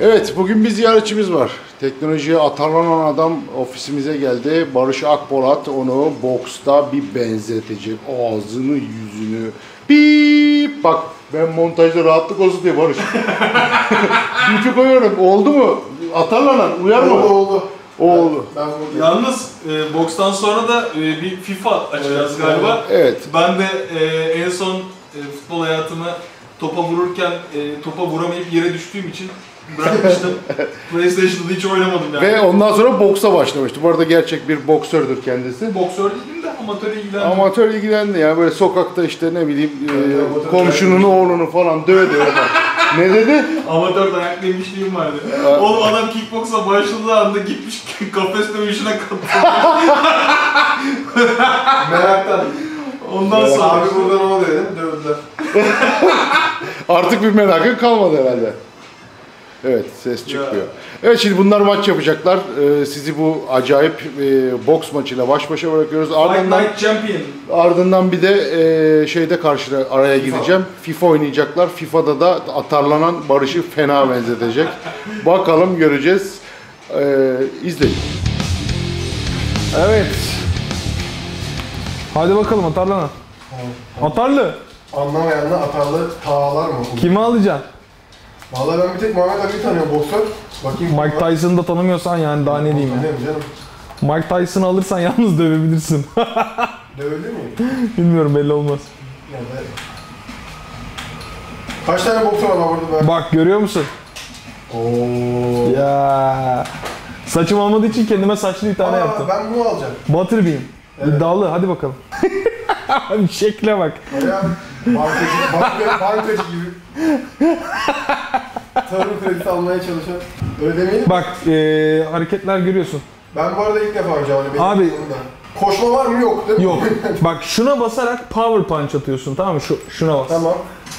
Evet, bugün bir ziyaretçimiz var. Teknolojiye atarlanan adam ofisimize geldi. Barış Akpolat onu boksta bir benzetecek. Ağzını, yüzünü. Bip! Bak ben montajda rahatlık olsun diye Barış. Bipi koyuyorum. Oldu mu? Atarlanan. Uyar mı? Oldu oldu. Oldu. Ben buradayım. Yalnız e, bokstan sonra da e, bir FIFA açacağız Evet, galiba. Evet. Ben de e, en son e, futbol hayatımı topa vururken e, topa vuramayıp yere düştüğüm için bırakmıştım. PlayStation'da hiç oynamadım yani. Ve ondan sonra boksa başlamıştı. Bu arada gerçek bir boksördür kendisi. Boksör değilim de amatör ilgilendim. Amatör ilgilendi ya böyle sokakta işte ne bileyim e, Evet, amatör komşunun oğlunu falan döve döve bak. ne dedi? Amatör dayak yemişliğim vardı. Oğlum adam kickboksa başladığı anda gitmiş kafes dövüşüne katıldı. Meraktan. Ondan sonra Abi burada ne oluyor dedim. Dövdüler. Artık bir merakın kalmadı herhalde. Evet ses çıkmıyor. Evet şimdi bunlar maç yapacaklar. Ee, sizi bu acayip e, boks maçıyla baş başa bırakıyoruz. Ardından Night Champion. ardından bir de e, şeyde karşı araya gideceğim. FIFA oynayacaklar. FIFA'da da atarlanan Barış'ı fena benzetecek. Bakalım göreceğiz. Ee, izleyin. Evet. Hadi bakalım atarlana. Atarlı. Anlamayanla atarlı tağlar mı? Kimi alacaksın? Vallahi ben bir tek Muhammed Ali'yi tanıyorum boksör. Bakayım. Mike Tyson'ı da tanımıyorsan yani daha ne diyeyim ya. Tanıyorum canım. Mike Tyson'ı alırsan yalnız dövebilirsin. Dövüldü mü? Bilmiyorum belli olmaz. Yani. Kaç tane boksör var burada ben? Bak görüyor musun? Oo. Ya. Saçım olmadığı için kendime saçlı bir tane Aa, yaptım. Ben bunu alacağım. Butterbean. Evet. İddialı hadi bakalım. Abi şekle bak. Bayağı bankacı, banka, bankacı gibi. Tarım kredisi almaya çalışan. Mi? Bak eee, hareketler görüyorsun. Ben bu arada ilk defa oynayacağım. Hani benim Abi- yanımda. Koşma var mı? Yok değil mi? Yok. Bak şuna basarak power punch atıyorsun tamam mı? Şu, şuna bas. tamam.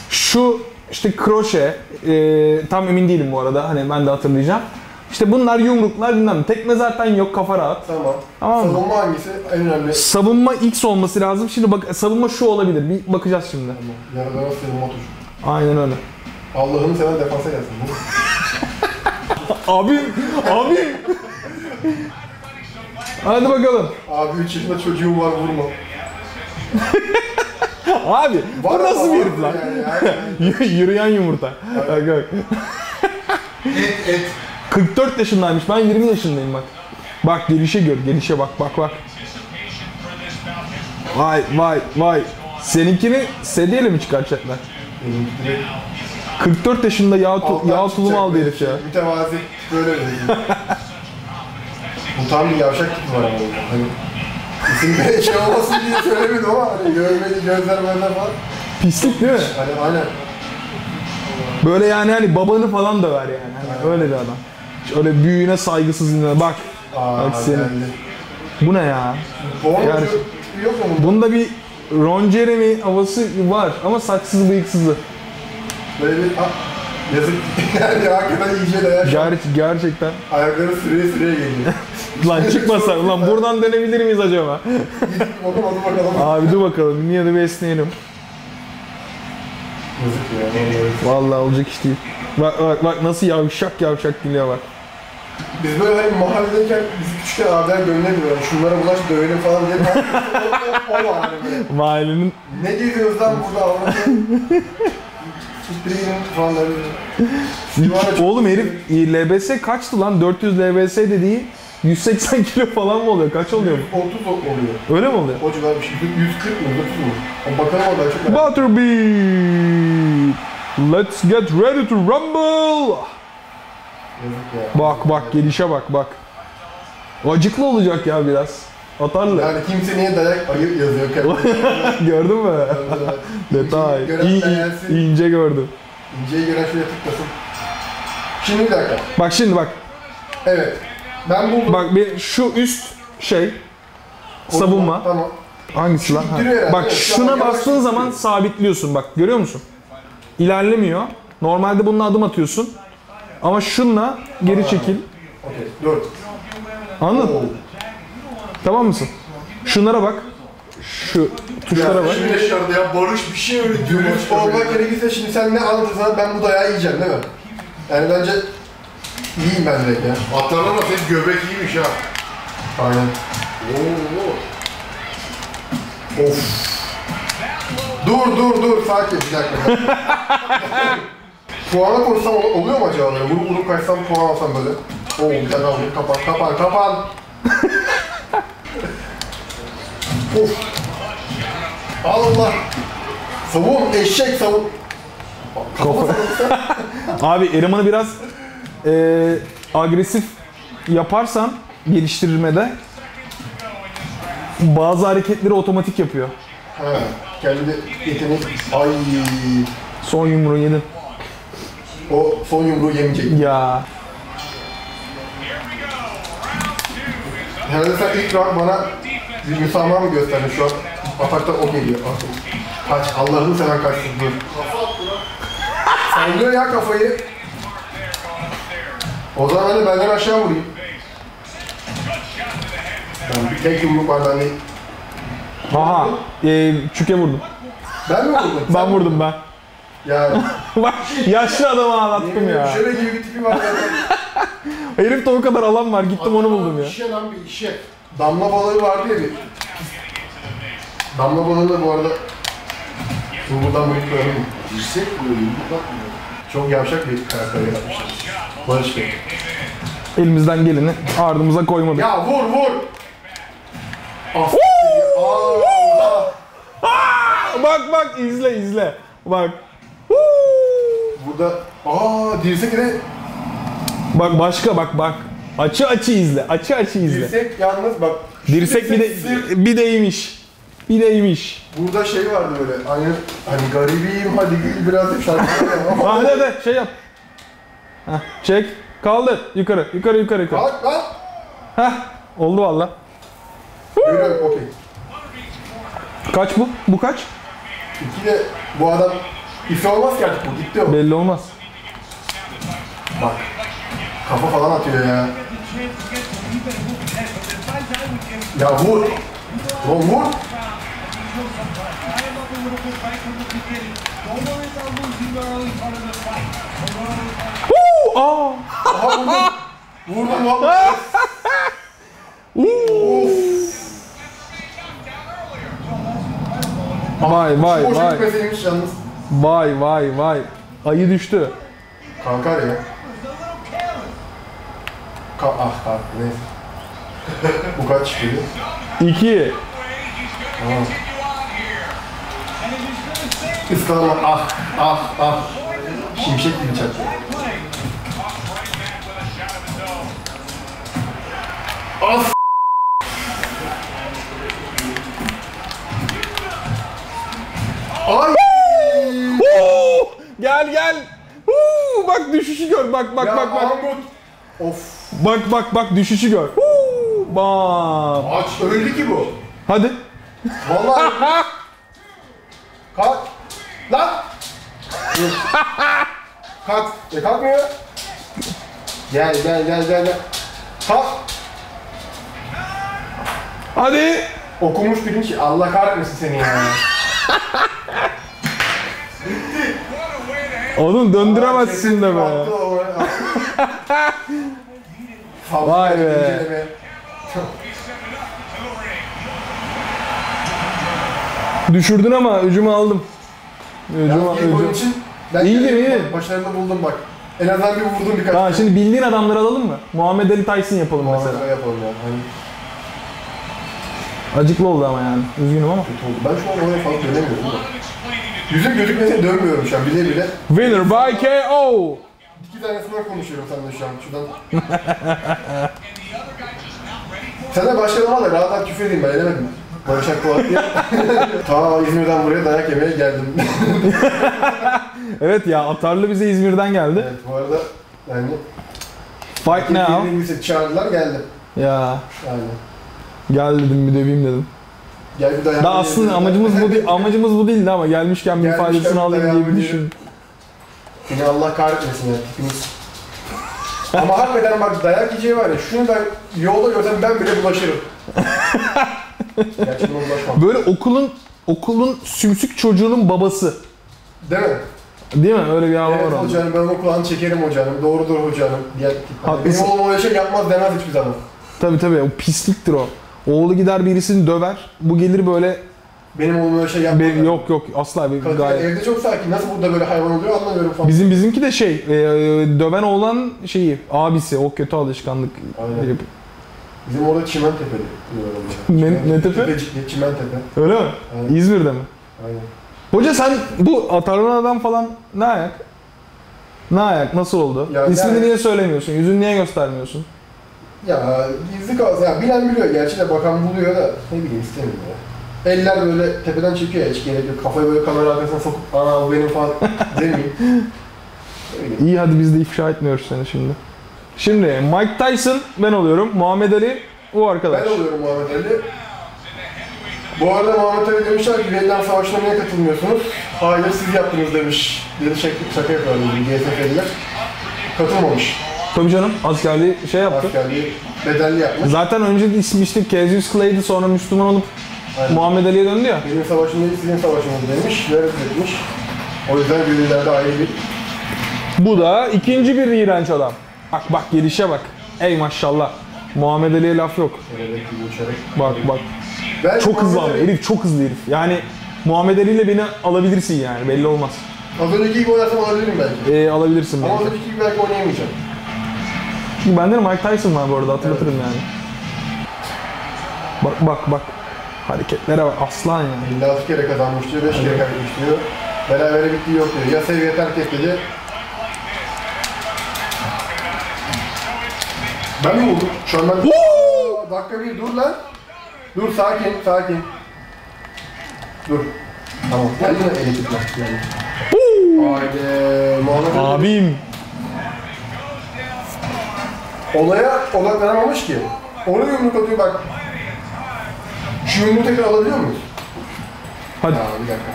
Şu işte kroşe, e, tam emin değilim bu arada hani ben de hatırlayacağım. İşte bunlar yumruklar bilmem. Tekme zaten yok kafa rahat. Tamam. Tamam mı? Savunma hangisi? En önemli. Savunma X olması lazım. Şimdi bak savunma şu olabilir. Bir bakacağız şimdi. Yaradana savunma tuş. Aynen öyle. Allah'ını seven defansa gelsin. Abi, abi. Hadi bakalım. Abi 3 yaşında çocuğum var vurma. Abi, bu Var nasıl ama bir herif lan? Yani, yani. Yürüyen yumurta. Bak bak. et et. 44 yaşındaymış. Ben 20 yaşındayım bak. Bak gelişe gör. Gelişe bak bak bak. Vay vay vay. Seninkini sedyeyle mi çıkartacaklar? 44 yaşında yağ, tu, Alttan yağ tulumu çıkacak aldı böyle herif ya. Mütevazi böyle böyle. Bu tam bir yavşak tipi var ama. Hani isim bir şey olmasın diye söylemedim ama hani görmeli gözler benden falan. Pislik değil mi? Hani aynen. Böyle yani hani babanı falan döver yani. Hani öyle bir adam. Öyle büyüğüne saygısız dinler. Bak Aa, Bak senin. geldi. bu ne ya? Tipi yok mu? Bunda bir Ron Jeremy havası var ama saçsız bıyıksızı. Böyle bir ah, yazık yani hakikaten iyice dayak. Ger gerçekten. Ayakları süreye süreye geliyor. Lan çıkmasa. Ulan buradan dönebilir miyiz acaba? Bakalım hadi bakalım. Abi dur bakalım. Niye de bir esneyelim. Yazık ya. vallahi. Olacak iş değil. Bak bak bak nasıl yavşak yavşak dinliyor bak. Biz böyle hani mahalledeyken biz küçükken abiler göndermiyor. Yani şunlara bulaş dövelim falan diye. o, o, o var hani böyle. Mahallenin Ne geziyoruz lan burada? Siktir gidin falan böyle. Oğlum herif LBS kaçtı lan? 400 LBS dediği 180 kilo falan mı oluyor? Kaç oluyor? 30 oluyor. Öyle mi oluyor? O civar bir şey. 140 mı? 30 mu? O bakalım orada çok merak Butterbean! Let's get ready to rumble! Bak bak gelişe bak bak. Acıklı olacak ya biraz. Atarlı. Yani kimse niye dayak ayıp yazıyor. Gördün mü? Detay. İyi, iyi, ince gördüm. İnceyi gören şuraya tıklasın. Şimdi bir dakika. Bak şimdi bak. Evet. Ben buldum. Bak bir şu üst şey savunma. Tamam. Hangisi lan? Ha. herhalde, Bak evet. şuna bastığın zaman sabitliyorsun bak görüyor musun? İlerlemiyor. Normalde bununla adım atıyorsun. Ama şunla geri çekil. Anladın? Tamam mısın? Şunlara bak. Şu tuşlara bak. Şimdi Dışarıda ya Barış bir şey öyle diyor. dürüst olmak gerekirse şimdi sen ne anlatırsan ben bu dayağı yiyeceğim değil mi? Yani bence İyiyim ben direkt ya. Atarlama senin göbek iyiymiş ha. Aynen. Oo. Of. Dur dur dur sakin bir dakika. Puana koysam ol- oluyor mu acaba böyle? Vurup vurup kaçsam puan alsam böyle. Oo bir tane aldım. Kapan kapan kapan. of. Allah. Savun eşek savun. Abi elemanı biraz e, agresif yaparsan geliştirmede bazı hareketleri otomatik yapıyor. He. Kendi yetenek. Ay. Son yumruğu yedin. O son yumruğu yemeyecek. Ya. Herhalde sen ilk round bana bir müsamaha mı gösterdin şu an? Atakta o geliyor. Kaç, Allah'ını seven kaçsın dur. Sallıyor ya kafayı. O zaman hani benden aşağı vurayım. Ben bir tek yumruk var bende. Aha. E, çüke vurdum. Ben mi vurdum? Ben vurdum ben. Bak yaşlı adamı ağlattım ya. Şöyle gibi bir tipi var zaten. Herifte o kadar alan var gittim onu buldum ya. İşe lan bir işe. Damla balığı vardı ya bir. Damla balığı da bu arada Buradan bunu koyalım. Dirsek vuruyor, yumruk atmıyor. Çok yavşak bir karakter yapmışlar. Barış Bey. Elimizden geleni ardımıza koymadık. Ya vur vur. Of. Aa, Bak bak izle izle. Bak. Burada aa dirsek ne? Bak başka bak bak. Açı açı izle. Açı açı izle. Dirsek yalnız bak. Dirsek bir de bir deymiş. Bir deymiş. Burada şey vardı böyle. Aynı hani garibiyim hadi gül biraz da şarkı var ama. Hadi hadi şey yap. Heh, çek. Kaldır. Yukarı. Yukarı yukarı yukarı. Kalk lan. Heh. Oldu valla. Görüyorum okey. Kaç bu? Bu kaç? İki de bu adam ifi olmaz ki artık bu gitti o. Belli olmaz. Bak. Kafa falan atıyor ya. Ya vur. Lan vur. Huu, Aa. Aha vurdum. Vurdum valla. Vay vay Boşa vay. gitmeseymiş yalnız. Vay vay vay. Ayı düştü. Kalkar ya. Ka ah kalk neyse. Bu kaç dedi? 2. Tamam. Iskalama ah ah ah. Şimşek gibi çaktı. As. Ay. Gel gel. Huu! Bak düşüşü gör. Bak bak Ya bak bak. Angut. Of. Bak bak bak düşüşü gör. Huu! Bak. Aç öldü ki bu. Hadi. Vallahi. Kalk. Lan. Kalk. E kalkmıyor. Gel gel gel gel gel. Kalk. Hadi. Okumuş pirinç. Allah kahretmesin seni ya. Oğlum döndüremezsin de be. Vay be. Düşürdün ama öcümü aldım. İlk oyun öcümü. için ben İyi kendimi iyi. Başarılı buldum bak. En azından bir vurdum birkaç. Tamam şimdi bildiğin adamları alalım mı? Muhammed Ali Tyson yapalım mesela. Mesela yapalım yani. Hani Acıklı oldu ama yani. Üzgünüm ama. kötü oldu. Ben şu an oraya falan dönemiyorum. Yüzüm gözükmese dönmüyorum şu an bile bile. Winner by KO. İki tanesinden konuşuyorum seninle şu an şuradan. Sen de başlayalım da rahat rahat küfür edeyim ben edemedim. Barış Akbulat diye. Ta İzmir'den buraya dayak yemeye geldim. Evet ya Atarlı bize İzmir'den geldi. evet bu arada yani Fight now. Çağırdılar geldim. Ya Yani. gel dedim bir döveyim dedim. Gel bir dayak Da aslında amacımız bu değil, amacımız bu değildi ama gelmişken bir Gelmişken faydasını alayım diye bir düşün. Seni Allah kahretmesin ya tipiniz. Ama hakikaten bak dayak yiyeceği var ya şunu ben yolda görsem ben bile bulaşırım. Buna bulaşmam. Böyle okulun okulun sümsük çocuğunun babası. Değil mi? Değil mi? Öyle bir hava Evet var onda. hocanım ben onun kulağını çekerim hocanım. Doğrudur hocanım. Diye, Haklısın. benim oğlum öyle şey yapmaz demez hiçbir zaman. Tabii tabii o pisliktir o. Oğlu gider birisini döver. Bu gelir böyle Benim oğlum öyle şey yapmaz. bir, yok yok asla bir Kadın gayet. evde çok sakin. Nasıl burada böyle hayvan oluyor anlamıyorum falan. Bizim bizimki de şey, e, döven oğlan şeyi, abisi o kötü alışkanlık. Aynen. Bizim orada Çimentepe'de. diyorlar Ne- ne tepe? Tepecikli, Çimentepe. Öyle mi? Aynen. İzmir'de mi? Aynen. Hoca sen bu atarlan adam falan ne ayak? Ne ayak? Nasıl oldu? Ya İsmini yani- niye söylemiyorsun? Yüzünü niye göstermiyorsun? Ya gizli kalsın. Ya bilen biliyor gerçi de bakan buluyor da ne bileyim istemiyorum ya. Eller böyle tepeden çekiyor ya hiç gerek yok. Kafayı böyle kamera arkasına sokup ana bu benim falan demeyeyim. İyi hadi biz de ifşa etmiyoruz seni şimdi. Şimdi Mike Tyson ben oluyorum. Muhammed Ali o arkadaş. Ben oluyorum Muhammed Ali. Bu arada Muhammed Ali demişler ki Vietnam Savaşı'na niye katılmıyorsunuz? Hayır siz yaptınız demiş. Dedi şaka, şaka yapıyorlar dedi GSF'liler. Katılmamış. Tabii canım askerliği şey yaptı. Askerliği bedelli yapmış. Zaten önce ismi işte Cassius Clay'di sonra Müslüman olup Aynen. Muhammed Ali'ye döndü ya. Benim savaşım değil sizin savaşınız demiş ve reddetmiş. O yüzden gönüllerde ayrı bir Bu da ikinci bir iğrenç adam. Bak bak gelişe bak. Ey maşallah. Muhammed Ali'ye laf yok. Bak bak. Ben Çok hızlı ama herif çok hızlı herif. Yani Muhammed Ali ile beni alabilirsin yani belli olmaz. Az önceki gibi oynarsam alabilirim belki. Ee, alabilirsin Ama az beni. önceki gibi belki oynayamayacağım. Çünkü bende de Mike Tyson var bu arada hatırlatırım yani. Bak bak bak. Hareketlere bak aslan yani. 56 kere kazanmış diyor, 5 kere kaybetmiş diyor. Berabere bittiği yok diyor. Ya seviye terk et dedi. Ben mi buldum? Şu an ben... Aa, dakika bir dur lan. Dur sakin, sakin. Dur. Tamam. Gel yine elektrikle. Yani. Haydi. Abim. Olaya odaklanamamış ki. Onu yumruk atıyor bak. Şu yumruğu tekrar alabiliyor muyuz? Hadi. Aa bir dakika.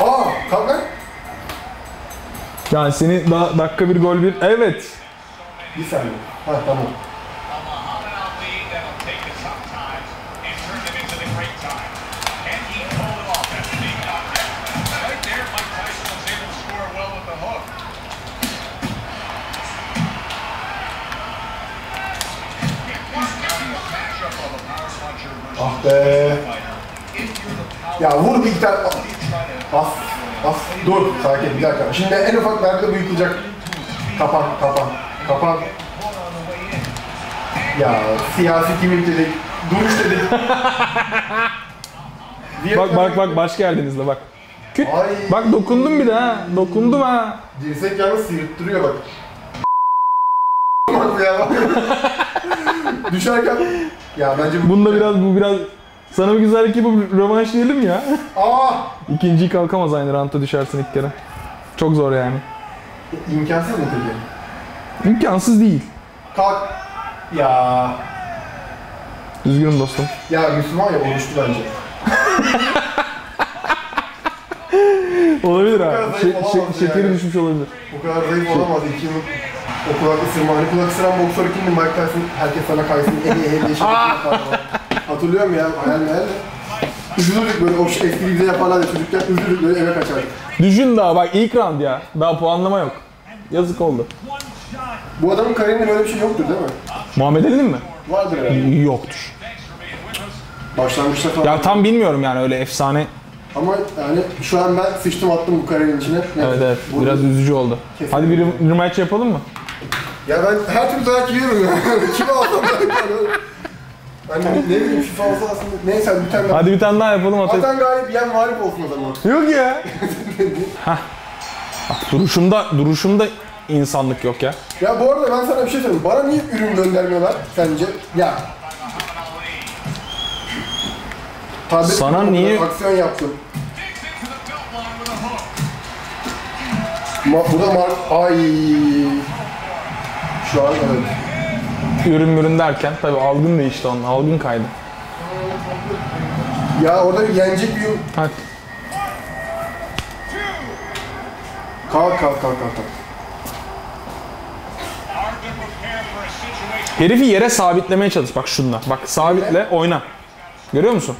Aa kalk lan. Yani seni daha dakika bir gol bir. Evet. Bir saniye. Ha tamam. Power, Ya vur bir to Bas. Bas. Dur. Sakin bir dakika. Şimdi en ufak bu yıkılacak. Kapan, kapan, kapan. Ya siyasi kimlik dedik. Duruş dedik. Bak bak bak başka yerdinizle bak. Küt. Ay. Bak dokundum bir de ha. Dokundum ha. Dirsek yalnız sıyırttırıyor bak. bak ya. Düşerken. Ya bence bu... Bunda biraz bu biraz sana bir güzellik yapıp rövanş diyelim ya. Aa! İkinciyi kalkamaz aynı ranta düşersin ilk kere. Çok zor yani. İmkansız mı peki? İmkansız değil. Kalk. Ya. Üzgünüm dostum. Ya Müslüman ya oruçlu bence. Olabilir abi. zayıf Şe- olamaz şe- şekeri yani. düşmüş olabilir. O kadar zayıf olamaz. İki yıl o kulak ısırma. Hani kulak ısıran boksör kimdi? Mike Tyson. Herkes sana kaysın. En iyi en iyi şey. Hatırlıyorum ya. Hayal meyal de. Üzülürdük böyle o şey eski bize yaparlar ya çocukken üzülürdük böyle eve kaçardık. Düşün daha bak ilk round ya. Daha puanlama yok. Yazık oldu. Bu adamın kariyerinde böyle bir şey yoktur değil mi? Muhammed Ali'nin mi? Vardır herhalde. Yoktur. Başlangıçta falan. Ya tam bilmiyorum yani öyle efsane. Ama yani şu an ben sıçtım attım bu kariyerin içine. Evet evet Bu- biraz üzücü oldu. Kesinlikle. Hadi bir rem- rematch yapalım mı? Ya ben her türlü dayak yiyorum ya. Kime alsam dayak yiyorum. Hani ne bileyim FIFA olsa aslında. Neyse bir tane daha. Hadi bir tane daha yapalım atayım. Atan galip yiyen mağlup olsun o zaman. Yok ya. Hah. Bak duruşunda, duruşunda insanlık yok ya. Ya bu arada ben sana bir şey söyleyeyim. Bana niye ürün göndermiyorlar sence? Ya. Tablet Sana niye- Aksiyon yaptım. Ma bu da mar... Ay. Şu an evet. Ürün mürün derken tabii algın değişti onun, algın kaydı. Ya orada yenecek bir... Hadi. Kalk kalk kalk kalk. kalk. Herifi yere sabitlemeye çalış bak şunla. Bak sabitle oyna. Görüyor musun?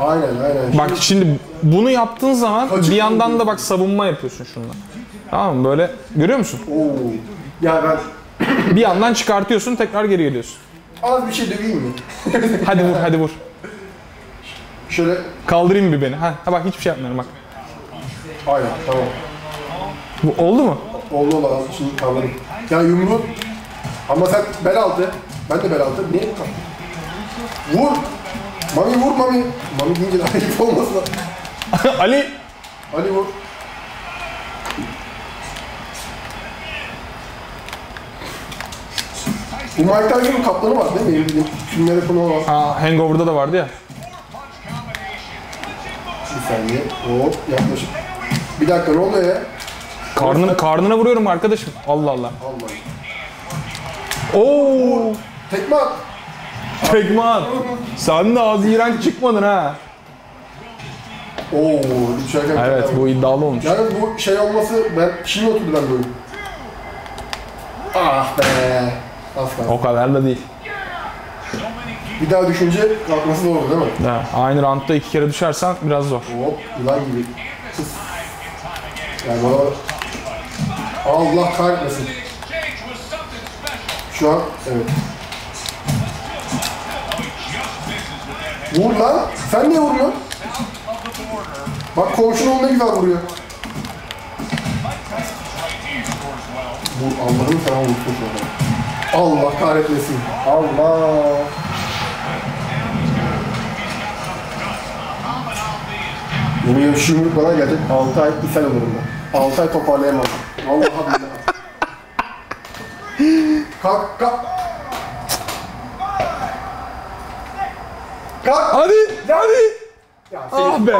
Aynen aynen. Bak şimdi bunu yaptığın zaman Kaçık bir yandan da bak savunma yapıyorsun şundan. Tamam mı? Böyle görüyor musun? Oo. Ya ben Bir yandan çıkartıyorsun tekrar geri geliyorsun. az bir şey döveyim mi? Hadi vur hadi vur. Şöyle Kaldırayım bir beni. Ha, ha bak hiçbir şey yapmıyorum bak. aynen tamam. Bu oldu mu? Oldu oldu az şimdi kaldırayım. Ya yumruğu ama sen bel altı. Ben de bel altı. Niye? Vur. Mami vur Mami. Mami deyince de ayıp olmasın. Ali Ali vur. Bu Mike Tyson'ın kaplanı var değil mi? Filmlere konu olan. Aa, Hangover'da da vardı ya. Bir saniye. Hop yaklaşık. Bir dakika ne oluyor ya? Karnın, karnına vuruyorum arkadaşım. Allah Allah. Vallahi. Oo! Tekme at. Tekme at. Sen de az iğrenç çıkmadın ha. Oo, düşerken Evet bu iddialı olmuş. Yalnız bu şey olması ben şimdi oturdu ben böyle. Ah be. Kaldı. O kadar da değil. Bir daha düşünce kalkması doğru değil mi? Ha, aynı roundda iki kere düşersen biraz zor. Hop yılan gibi. Tıs. Yani bana... Allah kahretmesin. Şu an evet. Vur lan. Sen niye vurmuyorsun? Bak komşun oğlu ne güzel vuruyor. Bu Allah'ım sana vursun şu an. Allah kahretmesin. Allah. Yemin şu yumruk bana gelecek 6 ay ishal olurum ben. 6 ay toparlayamam. Vallahi billahi. Kalk kalk. Kalk. Hadi! Hadi! Ya. Ah be!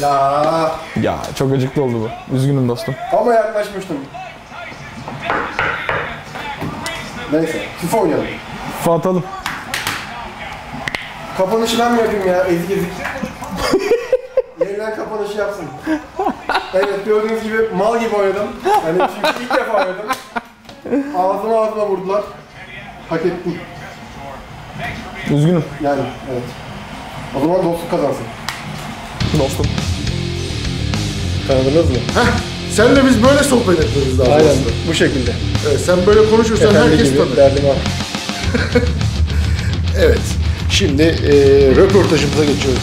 Ya. Ya çok acıklı oldu bu. Üzgünüm dostum. Ama yaklaşmıştım. Neyse, FIFA oynayalım. FIFA atalım. Kapanışı ben mi yapayım ya, ezik ezik. Yeniden kapanışı yapsın. Evet, gördüğünüz gibi mal gibi oynadım. Yani çünkü ilk defa oynadım. Ağzıma ağzıma vurdular. Hak ettim. Üzgünüm Yani, evet. O zaman dostluk kazansın. dostum. Tanıdınız mı? Heh, senle biz böyle sohbet etmemiz lazım Aynen, aslında. bu şekilde. Evet, sen böyle konuşursan herkes tanır. derdim var. Evet. Şimdi e, röportajımıza geçiyoruz.